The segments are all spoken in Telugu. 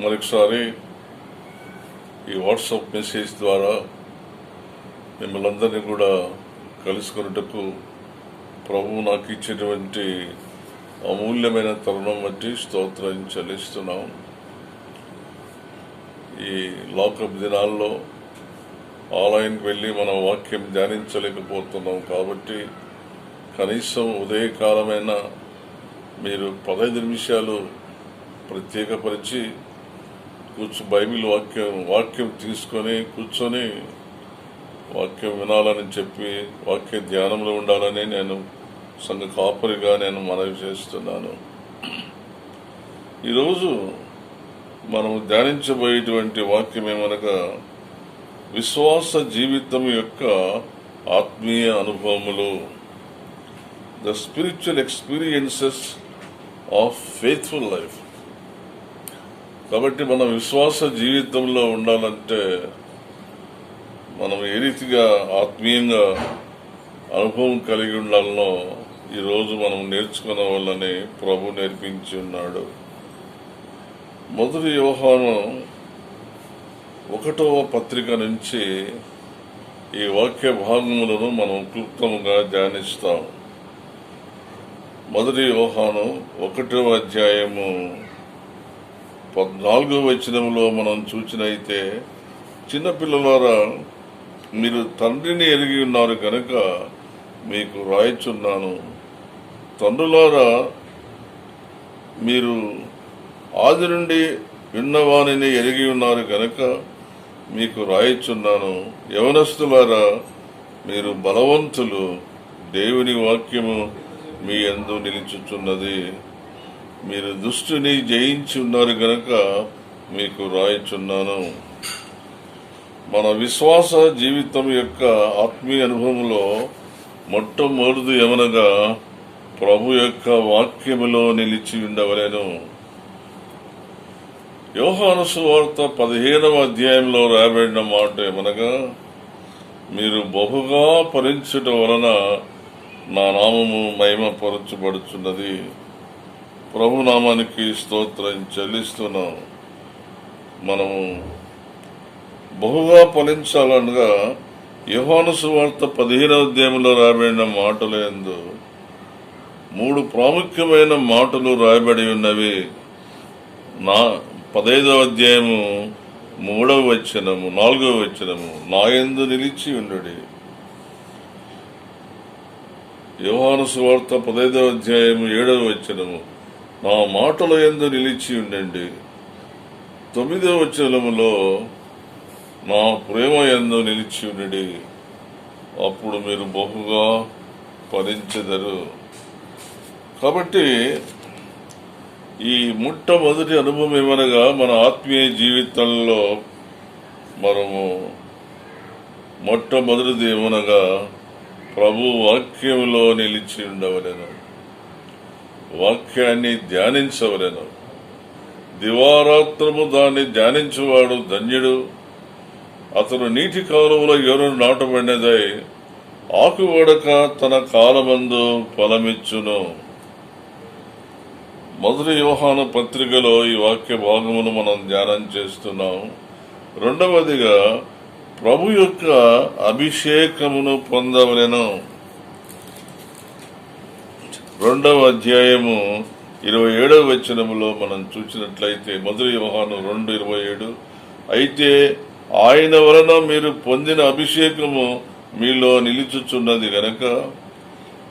మరొకసారి ఈ వాట్సాప్ మెసేజ్ ద్వారా మిమ్మల్ని అందరినీ కూడా కలుసుకున్నటకు ప్రభువు నాకు ఇచ్చినటువంటి అమూల్యమైన తరుణం బట్టి స్తోత్రం చెల్లిస్తున్నాం. ఈ లాకప్ దినాల్లో ఆలయానికి వెళ్ళి మనం వాక్యం ధ్యానించలేకపోతున్నాం కాబట్టి కనీసం ఉదయకాలమైన మీరు పదహైదు నిమిషాలు ప్రత్యేకపరిచి కూర్చు బైబిల్ వాక్యం వాక్యం తీసుకొని కూర్చొని వాక్యం వినాలని చెప్పి వాక్య ధ్యానంలో ఉండాలని నేను సంఘ కాపరిగా నేను మనవి చేస్తున్నాను. ఈరోజు మనం ధ్యానించబోయేటువంటి వాక్యం ఏమనగా విశ్వాస జీవితం యొక్క ఆత్మీయ అనుభవములు. The spiritual experiences of faithful life కాబట్టి మన విశ్వాస జీవితంలో ఉండాలంటే మనం ఏ రీతిగా ఆత్మీయంగా అనుభవం కలిగి ఉండాలనో ఈరోజు మనం నేర్చుకున్న వాళ్ళని ప్రభు నేర్పించి ఉన్నాడు. మొదటి వ్యవహారం ఒకటవ పత్రిక నుంచి ఈ వాక్య భాగములను మనం క్లుప్తముగా ధ్యానిస్తాం. మొదటి వ్యవహారం ఒకటవ అధ్యాయము పద్నాలుగో వచనంలో మనం చూసినైతే చిన్నపిల్లలారా మీరు తండ్రిని ఎరిగి ఉన్నారు కనుక మీకు రాయిచున్నాను. తండ్రులారా మీరు ఆది నుండి విన్నవాణిని ఎరిగి ఉన్నారు కనుక మీకు రాయిచున్నాను. యవనస్తులారా మీరు బలవంతులు. దేవుని వాక్యము మీ ఎందు నిలుచుచున్నది. మీరు దుష్టుని జయించి ఉన్నారు గనక మీకు రాయచున్నాను. మన విశ్వాస జీవితం యొక్క ఆత్మీయ అనుభవంలో మొట్టమొదటి ఏమనగా ప్రభు యొక్క వాక్యములో నిలిచి ఉండవలేను. యోహాను సువార్త పదిహేనవ అధ్యాయంలో రాబడిన మాట ఏమనగా మీరు బహుగా ఫలించుట వలన నా నామము మహిమ పరచబడుచున్నది నామానికి స్తోత్రం చెల్లిస్తున్నాం. మనము బహుగా ఫలించాలనగా యోహాను సువార్త పదిహేనవ అధ్యాయంలో రాయబడిన మాటలు ఎందు మూడు ప్రాముఖ్యమైన మాటలు రాయబడి ఉన్నవి. నా పదైదవ అధ్యాయము మూడవ వచ్చినము నాలుగవ వచ్చినము నాయందు నిలిచి ఉండడి. యోహాను సువార్త పదైదవ అధ్యాయము ఏడవ వచ్చినము నా మాటల ఎందు నిలిచి ఉండండి. తొమ్మిదవ చలములో నా ప్రేమ ఎందు నిలిచి ఉండండి. అప్పుడు మీరు బహుగా ఫలించెదరు. కాబట్టి ఈ మొట్టమొదటి అనుభవం ఏమనగా మన ఆత్మీయ జీవితంలో మనము మొట్టమొదటిది ఏమనగా ప్రభు వాక్యంలో నిలిచి ఉండవలేను. వాక్యాన్ని ధ్యానించవలెను. దివారాత్రము దాన్ని ధ్యానించువాడు ధన్యుడు. అతను నీటి కాలువలో ఎవరు నాటబడినదై ఆకువడక తన కాలమందు ఫలమిచ్చును. మొదటి యోహాను పత్రికలో ఈ వాక్య భాగమును మనం ధ్యానం చేస్తున్నాం. రెండవదిగా ప్రభు యొక్క అభిషేకమును పొందవలెను. రెండవ అధ్యాయము ఇరవై ఏడవ వచనములో మనం చూసినట్లయితే మొదటి వ్యవహారం రెండు ఇరవై ఏడు. అయితే ఆయన వలన మీరు పొందిన అభిషేకము మీలో నిలుచుచున్నది గనక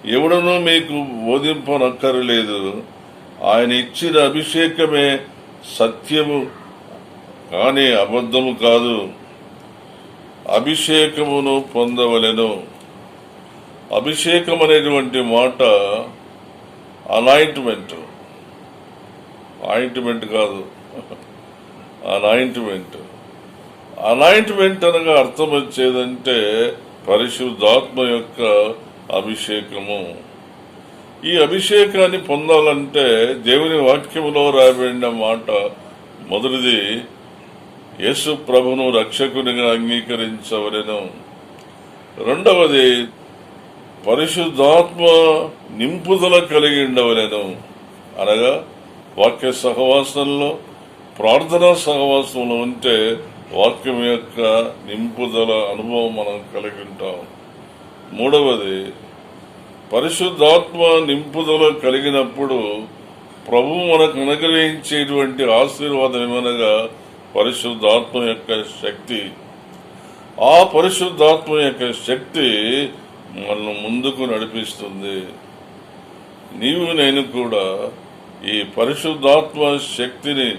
ఎవడనూ మీకు బోధింపనక్కరలేదు. ఆయన ఇచ్చిన అభిషేకమే సత్యము కానీ అబద్ధము కాదు. అభిషేకమును పొందవలెను. అభిషేకం అనేటువంటి మాట అనాయింట్మెంట్. ఆయింట్మెంట్ కాదు. అనాయింట్మెంట్. అనాయింట్మెంట్ అనగా అర్థం వచ్చేదంటే పరిశుద్ధాత్మ యొక్క అభిషేకము. ఈ అభిషేకాన్ని పొందాలంటే దేవుని వాక్యములో రాయబడిన మాట మొదటిది యేసు ప్రభును రక్షకునిగా అంగీకరించవలెను. రెండవది పరిశుద్ధాత్మ నింపుదల కలిగి ఉండవలేను అనగా వాక్య సహవాసంలో ప్రార్థనా సహవాసంలో ఉంటే వాక్యం యొక్క నింపుదల అనుభవం మనం కలిగి ఉంటాం మూడవది పరిశుద్ధాత్మ నింపుదల కలిగినప్పుడు ప్రభు మనకు అనుగ్రహించేటువంటి ఆశీర్వాదం ఏమనగా పరిశుద్ధాత్మ యొక్క శక్తి. ఆ పరిశుద్ధాత్మ యొక్క శక్తి మనల్ని ముందుకు నడిపిస్తుంది. నీవు నేను కూడా ఈ పరిశుద్ధాత్మ శక్తిని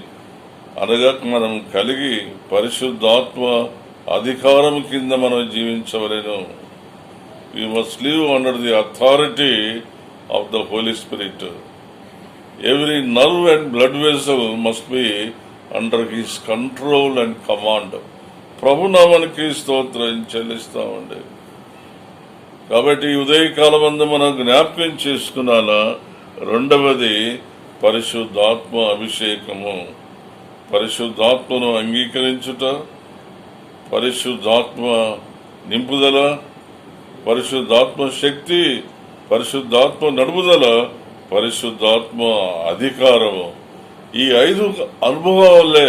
అనగా మనం కలిగి పరిశుద్ధాత్మ అధికారం కింద మనం జీవించవలేను. You must live under the authority of the Holy Spirit every nerve and blood vessel must be under his control and command ప్రభునామానికి స్తోత్రం చెల్లిస్తామండి. కాబట్టి ఉదయకాలం అందు మనం జ్ఞాపకం చేసుకున్నాలా? రెండవది పరిశుద్ధాత్మ అభిషేకము. పరిశుద్ధాత్మను అంగీకరించుట పరిశుద్ధాత్మ నింపుదల పరిశుద్ధాత్మ శక్తి పరిశుద్ధాత్మ నడుపుదల పరిశుద్ధాత్మ అధికారము. ఈ ఐదు అనుభవాలే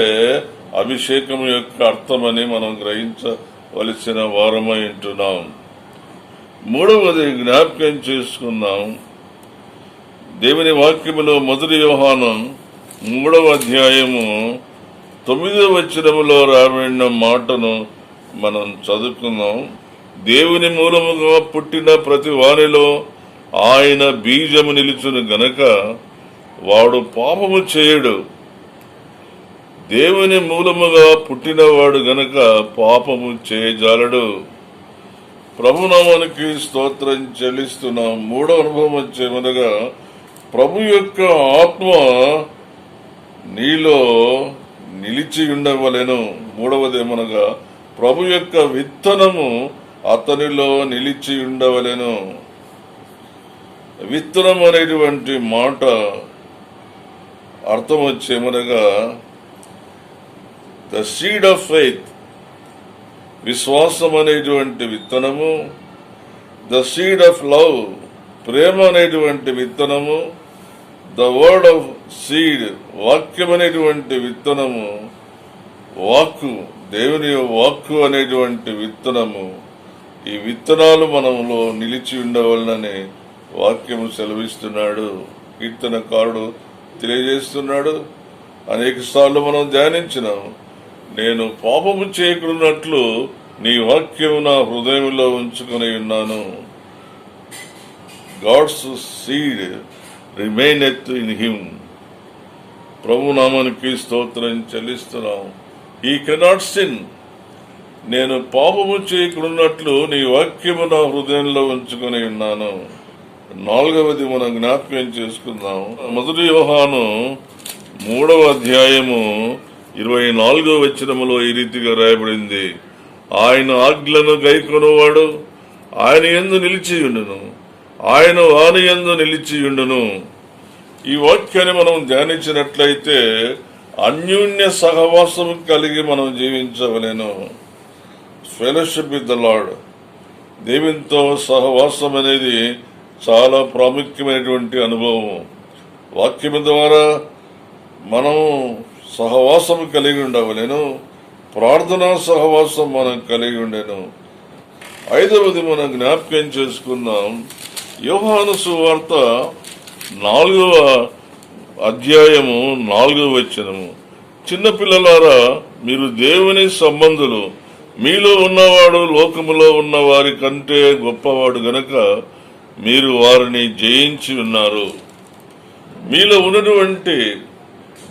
అభిషేకం యొక్క అర్థమని మనం గ్రహించవలసిన వారమై ఉంటున్నాం. మూడవది జ్ఞాపకం చేసుకున్నాం దేవుని వాక్యములో మొదటి వ్యవహానం మూడవ అధ్యాయము తొమ్మిదవ వచ్చినములో రాబడిన మాటను మనం చదువుకున్నాం దేవుని మూలముగా పుట్టిన ప్రతి వారిలో ఆయన బీజము నిలుచును గనక వాడు పాపము చేయడు. దేవుని మూలముగా పుట్టినవాడు గనక పాపము చేయజాలడు. ప్రభునామానికి స్తోత్రం చెల్లిస్తున్నాం మూడో అనుభవం వచ్చేమనగా ప్రభు యొక్క ఆత్మ నీలో నిలిచి ఉండవలెను. మూడవదేమనగా ప్రభు యొక్క విత్తనము అతనిలో నిలిచి ఉండవలెను. విత్తనం అనేటువంటి మాట అర్థం వచ్చేమనగా ద సీడ్ ఆఫ్ ఫెయిత్ విశ్వాసం అనేటువంటి విత్తనము ద సీడ్ ఆఫ్ లవ్ ప్రేమ అనేటువంటి విత్తనము ద వర్డ్ ఆఫ్ సీడ్ వాక్యం అనేటువంటి విత్తనము వాక్కు దేవుని వాక్కు అనేటువంటి విత్తనము ఈ విత్తనాలు మనములో నిలిచి ఉండవలనని వాక్యము సెలవిస్తున్నాడు. కీర్తనకారుడు తెలియజేస్తున్నాడు. అనేక సార్లు మనం ధ్యానించినాం. నేను పాపము చేయకున్నట్లు నీ వాక్యము నా హృదయంలో ఉంచుకొని ఉన్నాను. God's seed remaineth in him ప్రభు నామానికి స్తోత్రం చెల్లిస్తున్నాం. ఈ కెనాట్ సిన్ నేను పాపము చేయకున్నట్లు నీ వాక్యము నా హృదయంలో ఉంచుకొని ఉన్నాను. నాలుగవది మనం జ్ఞాపకం చేసుకుందాం. మొదటి వ్యూహాను మూడవ అధ్యాయము ఇరవై నాలుగో వచనములో ఈ రీతిగా రాయబడింది. ఆయన ఆజ్ఞలను గైకొనవాడు ఆయన ఎందు నిలిచియుండును. ఆయన వాని ఎందు నిలిచియుండును. ఈ వాక్యాన్ని మనం ధ్యానించినట్లయితే అన్యోన్య సహవాసం కలిగి మనం జీవించవలేను. ఫెలోషిప్ విత్ ద లార్డ్ దేవునితో సహవాసం అనేది చాలా ప్రాముఖ్యమైనటువంటి అనుభవం. వాక్యం ద్వారా మనం సహవాసం కలిగి ఉండవలేను. ప్రార్థనా సహవాసం మనం కలిగి ఉండేను. ఐదవది మనం జ్ఞాపకం చేసుకున్నాం యోహాను సువార్త నాలుగవ అధ్యాయము నాలుగవ వచ్చినము చిన్నపిల్లలారా మీరు దేవుని సంబంధులు. మీలో ఉన్నవాడు లోకములో ఉన్న వారి కంటే గొప్పవాడు గనక మీరు వారిని జయించి ఉన్నారు. మీలో ఉన్నటువంటి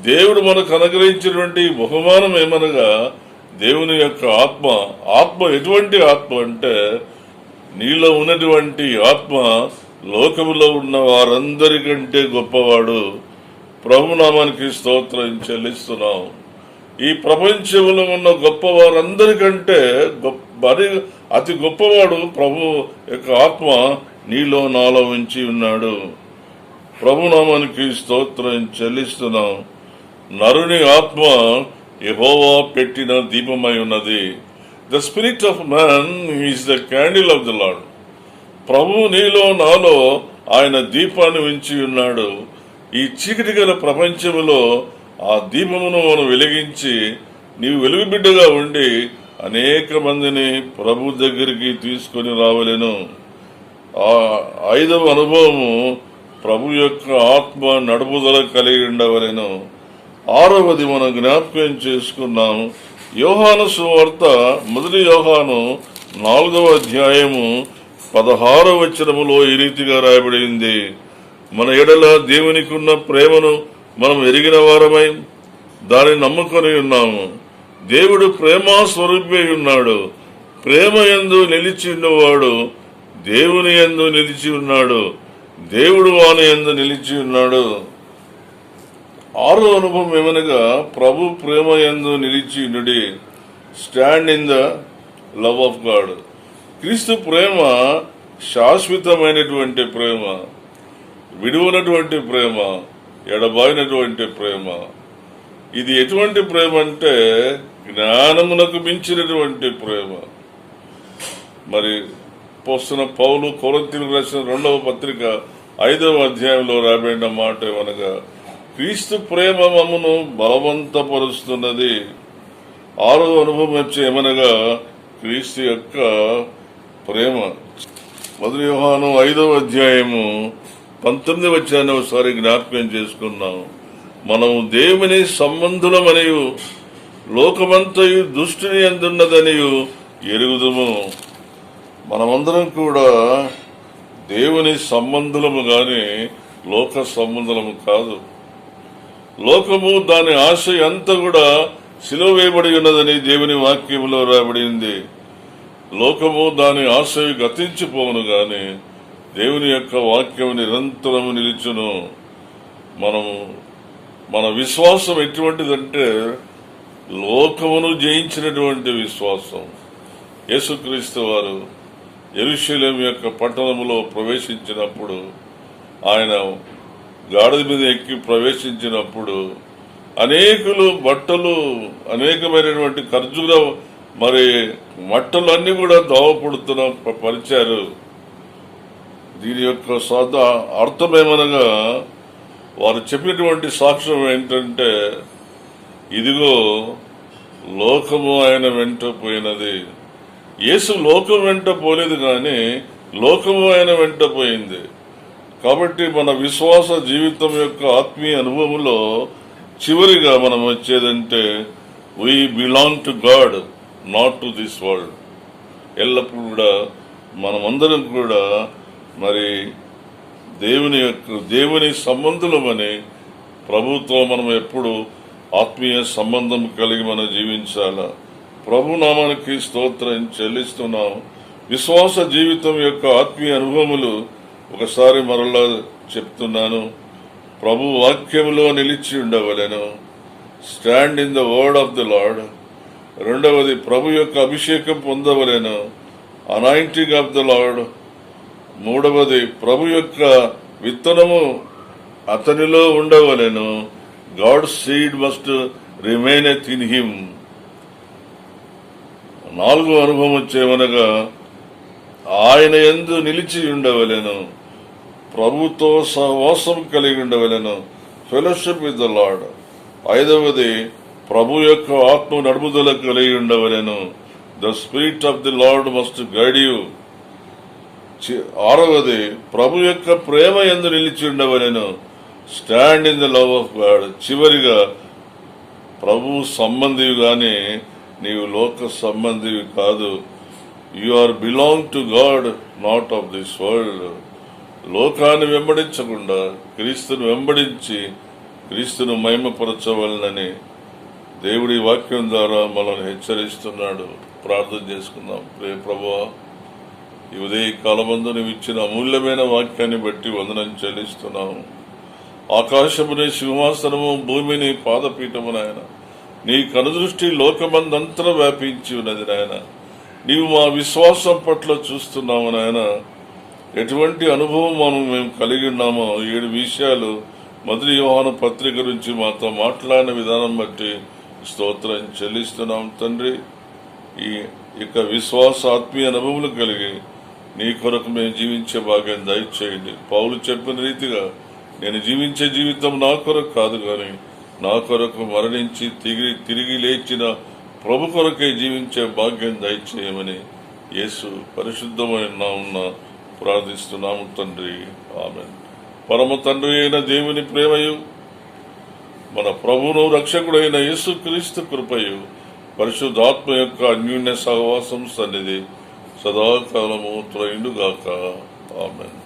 దేవుడు మనకు అనుగ్రహించినటువంటి బహుమానం ఏమనగా దేవుని యొక్క ఆత్మ ఆత్మ ఎటువంటి ఆత్మ అంటే నీలో ఉన్నటువంటి ఆత్మ లోకములో ఉన్న వారందరికంటే గొప్పవాడు. ప్రభునామానికి స్తోత్రం చెల్లిస్తున్నాం. ఈ ప్రపంచంలో ఉన్న గొప్ప వారందరికంటే గొప్ప మరి అతి గొప్పవాడు ప్రభు యొక్క ఆత్మ నీలో నాలో ఉంచి ఉన్నాడు. ప్రభునామానికి స్తోత్రం చెల్లిస్తున్నాం. నరుని ఆత్మ యహోవా పెట్టిన దీపమై ఉన్నది. The spirit of man is the candle of the Lord ప్రభు నీలో నాలో ఆయన దీపాన్ని ఉంచి ఉన్నాడు. ఈ చీకటి గల ప్రపంచంలో ఆ దీపమును మనం వెలిగించి నీవు వెలుగు బిడ్డగా ఉండి అనేక మందిని ప్రభు దగ్గరికి తీసుకొని రావలెను. ఆ ఐదవ అనుభవము ప్రభు యొక్క ఆత్మ నడుపుదల కలిగి ఉండవలెను. ఆరవది మనం జ్ఞాపకం చేసుకున్నాం యోహాను సువార్త మొదటి యోహాను నాలుగవ అధ్యాయము పదహారవ వచనములో ఈ రీతిగా రాయబడింది. మన ఎడల దేవునికి ఉన్న ప్రేమను మనం ఎరిగిన వారమై దానిని నమ్ముకొని ఉన్నాము. దేవుడు ప్రేమా స్వరూపే ఉన్నాడు. ప్రేమ ఎందు నిలిచి ఉన్నవాడు దేవుని ఎందు నిలిచి ఉన్నాడు. దేవుడు వాని ఎందు నిలిచి ఉన్నాడు. ఆరో అనుభవం ఏమనగా ప్రభు ప్రేమ ఎందు నిలిచి నుడి stand in the love of God. క్రీస్తు ప్రేమ శాశ్వతమైనటువంటి ప్రేమ విడువనటువంటి ప్రేమ ఎడబాయినటువంటి ప్రేమ. ఇది ఎటువంటి ప్రేమ అంటే జ్ఞానమునకు మించినటువంటి ప్రేమ. మరి పోస్తున్న పౌలు కొరంతిలకు రాసిన రెండవ పత్రిక ఐదవ అధ్యాయంలో రాబడిన మాట ఏమనగా క్రీస్తు ప్రేమ మమ్మను బలవంతపరుస్తున్నది. ఆరో అనుభవం వచ్చే ఏమనగా క్రీస్తు యొక్క ప్రేమ. మొదటి యోహాను ఐదవ అధ్యాయము పంతొమ్మిది వచ్చాన్ని ఒకసారి జ్ఞాపకం చేసుకున్నాం మనము దేవుని సంబంధులమనియు లోకమంతయు దుష్టిని ఎందున్నదనియు ఎరుగుదుము. మనమందరం కూడా దేవుని సంబంధులము గాని లోక సంబంధులము కాదు. లోకము దాని ఆశ అంతా కూడా సిలువ వేయబడి ఉన్నదని దేవుని వాక్యంలో రాబడింది లోకము దాని ఆశ గతించిపోవును గాని దేవుని యొక్క వాక్యం నిరంతరము నిలుచును. మనము మన విశ్వాసం ఎటువంటిదంటే లోకమును జయించినటువంటి విశ్వాసం. యేసుక్రీస్తు వారు ఎరుశీలం యొక్క పట్టణములో ప్రవేశించినప్పుడు ఆయన గాడిద మీద ఎక్కి ప్రవేశించినప్పుడు అనేకులు బట్టలు అనేకమైనటువంటి ఖర్జుల మరి మట్టలన్నీ కూడా దోవపడుతున్న ప- పరిచారు. దీని యొక్క సాధ అర్థమేమనగా వారు చెప్పినటువంటి సాక్ష్యం ఏంటంటే ఇదిగో లోకము ఆయన వెంట పోయినది. యేసు లోకం వెంట పోలేదు కానీ లోకము ఆయన వెంట పోయింది. కాబట్టి మన విశ్వాస జీవితం యొక్క ఆత్మీయ అనుభవంలో చివరిగా మనం వచ్చేదంటే we belong to God not to this world ఎల్లప్పుడూ కూడా మనమందరం కూడా మరి దేవుని యొక్క దేవుని సంబంధులమని ప్రభుత్వం మనం ఎప్పుడు ఆత్మీయ సంబంధం కలిగి మనం జీవించాలా? ప్రభు నామానికి స్తోత్రం చెల్లిస్తున్నాం. విశ్వాస జీవితం యొక్క ఆత్మీయ అనుభవములు ఒకసారి మరలా చెప్తున్నాను ప్రభు వాక్యములో నిలిచి ఉండవలెను. Stand in the word of the Lord రెండవది ప్రభు యొక్క అభిషేకం పొందవలెను. అనాయింటింగ్ ఆఫ్ ద లార్డ్ మూడవది ప్రభు యొక్క విత్తనము అతనిలో ఉండవలెను. God seed must remaineth in him నాలుగో అనుభవం వచ్చేమనగా ఆయన ఎందు నిలిచి ఉండవలెను. ప్రభుతో సహవాసం కలిగి ఉండవలను. ఫెలోషిప్ విత్ ద లార్డ్ ఐదవది ప్రభు యొక్క ఆత్మ నడుముదల కలిగి ఉండవలెను. The spirit of the Lord must guide you చి- ఆరవది ప్రభు యొక్క ప్రేమ ఎందు నిలిచి ఉండవలెను. Stand in the love of God చివరిగా ప్రభు సంబంధివి గాని నీవు లోక సంబంధివి కాదు. You are belong to God not of this world లోకాన్ని వెంబడించకుండా క్రీస్తును వెంబడించి క్రీస్తును మహిమపరచవలనని దేవుడి వాక్యం ద్వారా మనల్ని హెచ్చరిస్తున్నాడు. ప్రార్థన చేసుకుందాం. ప్రే ప్రభువా ఈ ఉదయ కాలమందు నువ్వు ఇచ్చిన అమూల్యమైన వాక్యాన్ని బట్టి వందనం చెల్లిస్తున్నాము ఆకాశముని సింహాసనము భూమిని పాదపీఠము నాయన నీ కనుదృష్టి లోకమందంతా వ్యాపించి ఉన్నది నాయన. నీవు మా విశ్వాసం పట్ల చూస్తున్నాము నాయన. ఎటువంటి అనుభవం మనం మేము కలిగి ఉన్నామో ఏడు విషయాలు మొదటి యోహాను పత్రిక నుంచి మాతో మాట్లాడిన విధానం బట్టి స్తోత్రం చెల్లిస్తున్నాం తండ్రి. ఈ యొక్క విశ్వాస ఆత్మీయ అనుభవం కలిగి నీ కొరకు మేము జీవించే భాగ్యం దయచేయండి. పౌలు చెప్పిన రీతిగా నేను జీవించే జీవితం నా కొరకు కాదు కానీ నా కొరకు మరణించి తిరిగి తిరిగి లేచిన ప్రభు కొరకే జీవించే భాగ్యం దయచేయమని యేసు పరిశుద్ధమైన నామున ప్రార్థిస్తున్నాము తండ్రి. ఆమె పరమ తండ్రి అయిన దేవుని ప్రేమయు మన ప్రభును రక్షకుడైన యేసు క్రీస్తు కృపయు పరిశుద్ధాత్మ యొక్క అన్యూన్య సహవాసం సన్నిధి సదాకాలము త్రయుడుగాక. ఆమెన్.